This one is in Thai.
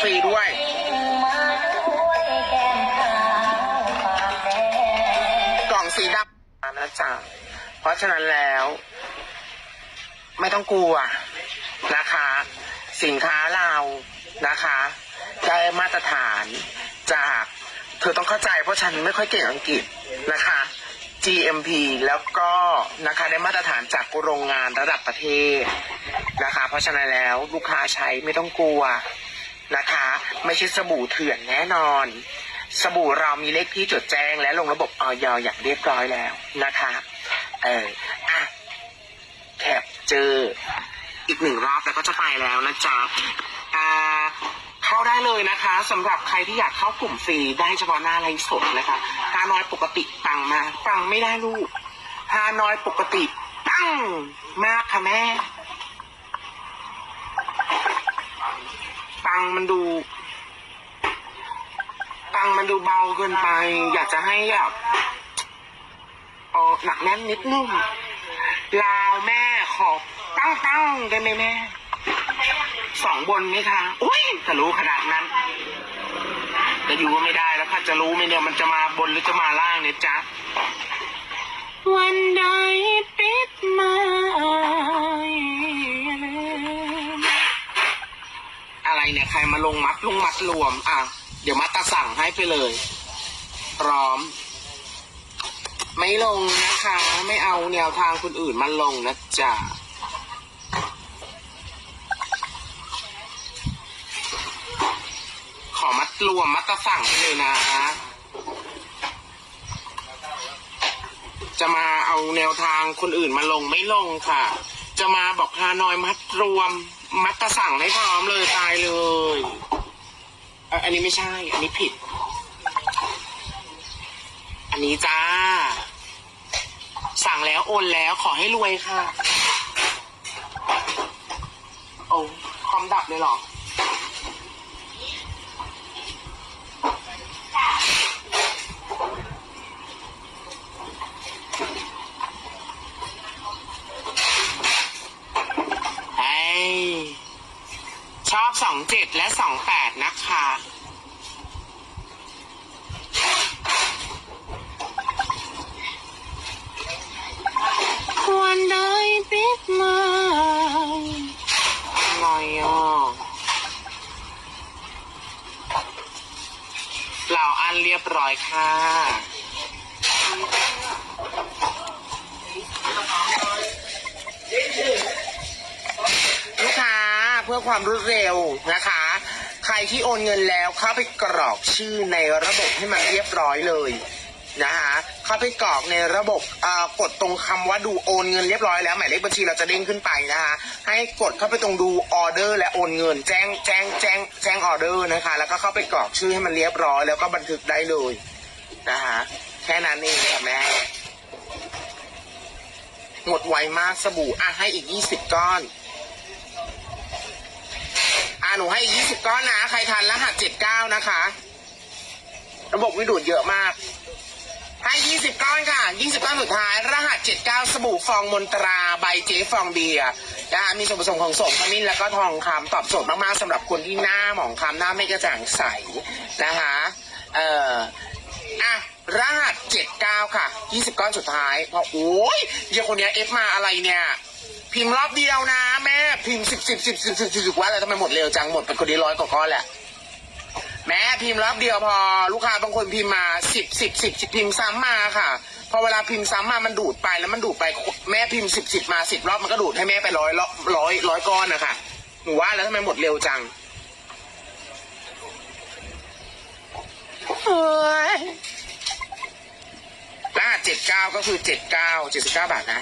ฟรีด้วยกล่องสีดำนะจ๊ะเพราะฉะนั้นแล้ว ไม่ต้องกลัวนะคะ สินค้าเรานะคะ ได้มาตรฐานจากเธอต้องเข้าใจเพราะฉันไม่ค่อยเก่งอังกฤษนะคะ GMP แล้วก็นะคะได้มาตรฐานจากโรงงานระดับประเทศนะคะ เพราะฉะนั้นแล้วลูกค้าใช้ไม่ต้องกลัว นะคะ ไม่ใช่สบู่เถื่อนแน่นอน สบู่เรามีเลขที่จดแจ้งและลงระบบออยอย่างเรียบร้อยแล้วนะคะ เอออะแคปเจออีกหนึ่งรอบแล้วก็จะไปแล้วนะจ๊ะอ่าเข้าได้เลยนะคะสำหรับใครที่อยากเข้ากลุ่มฟรีได้เฉพาะหน้าไลฟ์สดนะคะฮานอยปกติปังมาปังไม่ได้ลูกฮานอยปกติปังมากค่ะแม่ ปังมันดูปังมันดูเบาเกินไป อยากจะให้แบบเออหนักแน่นนิดนึงลาวแม่ขอตั้งตั้งได้ไหมแม่สองบนไหมคะอุ้ยถ้ารู้ขนาดนั้นจะอยู่ก็ไม่ได้แล้วค่ะจะรู้ไหมเนี่ยมันจะมาบนหรือจะมาล่างเนี่ยจ๊ะวันใด รเนี่ยใครมาลงมัดลงมัดรวม อะ เดี๋ยวมัดตาสั่งให้ไปเลย พร้อม ไม่ลงนะคะ ไม่เอาแนวทางคนอื่นมาลงนะจ๊ะขอมัดรวมมัดตะสั่งไปเลยนะจะมาเอาแนวทางคนอื่นมาลงไม่ลงค่ะ จะมาบอกฮานอยมัดรวม มัตตสั่งให้พร้อมเลยตายเลยเอ่ออันนี้ไม่ใช่ อันนี้ผิด อันนี้จ้า สั่งแล้วโอนแล้วขอให้รวยค่ะ โอ้คอมดับเลยเหรอ เจ็ดและสองแปดนะคะ ควรได้ปิดมาอะไรอะเราอันเรียบร้อยค่ะลูกค้าเพื่ อความรวดเร็วนะคะ ใครที่โอนเงินแล้วเข้าไปกรอกชื่อในระบบให้มันเรียบร้อยเลยนะคะเข้าไปกรอกในระบบอ่อกดตรงคำว่าดูโอนเงินเรียบร้อยแล้วหมายเลขบัญชีเราจะเด้งขึ้นไปนะคะให้กดเข้าไปตรงดูออเดอร์และโอนเงิน แจ้งแจ้งแจ้งแจ้งออเดอร์นะคะ แล้วก็เข้าไปกรอกชื่อให้มันเรียบร้อย แล้วก็บันทึกได้เลยนะคะแค่นั้นเองค่ะแม่หมดไวมากสบู่อะให้อีกยี่สิบก้อน หนูให้ยี่สิบก้อนนะ ใครทันรหัสเจ็ดเก้านะคะ ระบบวิดูดเยอะมาก ให้ยี่สิบก้อนค่ะยี่สิบก้อนสุดท้าย รหัสเจ็ดเก้าสบู่ฟองมนตราใบเจฟองเบียร์นะคะมีส่วนผสมของโสมขมิ้นแล้วก็ทองคำตอบโจทย์มากๆสำหรับคนที่หน้าหมองคล้ำหน้าไม่กระจ่างใสนะคะ เอ่อ อะรหัสเจ็ดเก้าค่ะยี่สิบก้อนสุดท้ายพราะโอ้ยเดี๋ยวคนเนี้ยเอฟมาอะไรเนี่ยพิมพ์รอบเดียวนะ แม่พิมพ์สิบสิบสิบสิบสิบสิบว่าอะไรทำไมหมดเร็วจังหมดเป็นคนนี้ร้อยกว่าก้อนแหละแม่พิมพ์รอบเดียวพอ ลูกค้าบางคนพิมพ์มาสิบสิบสิบสิบพิมพ์ซ้ำมาค่ะพอเวลาพิมพ์ซ้ำมามันดูดไปแล้วมันดูดไปแม่พิมพ์สิบสิบมาสิบรอบมันก็ดูดให้แม่ไปร้อยร้อยร้อยร้อยก้อนนะคะหนูว่าแล้วทำไมหมดเร็วจัง เฮ้ยรหัสเจ็ดเก้าก็คือเจ็ดเก้าเจ็ดสิบเก้าบาทนะ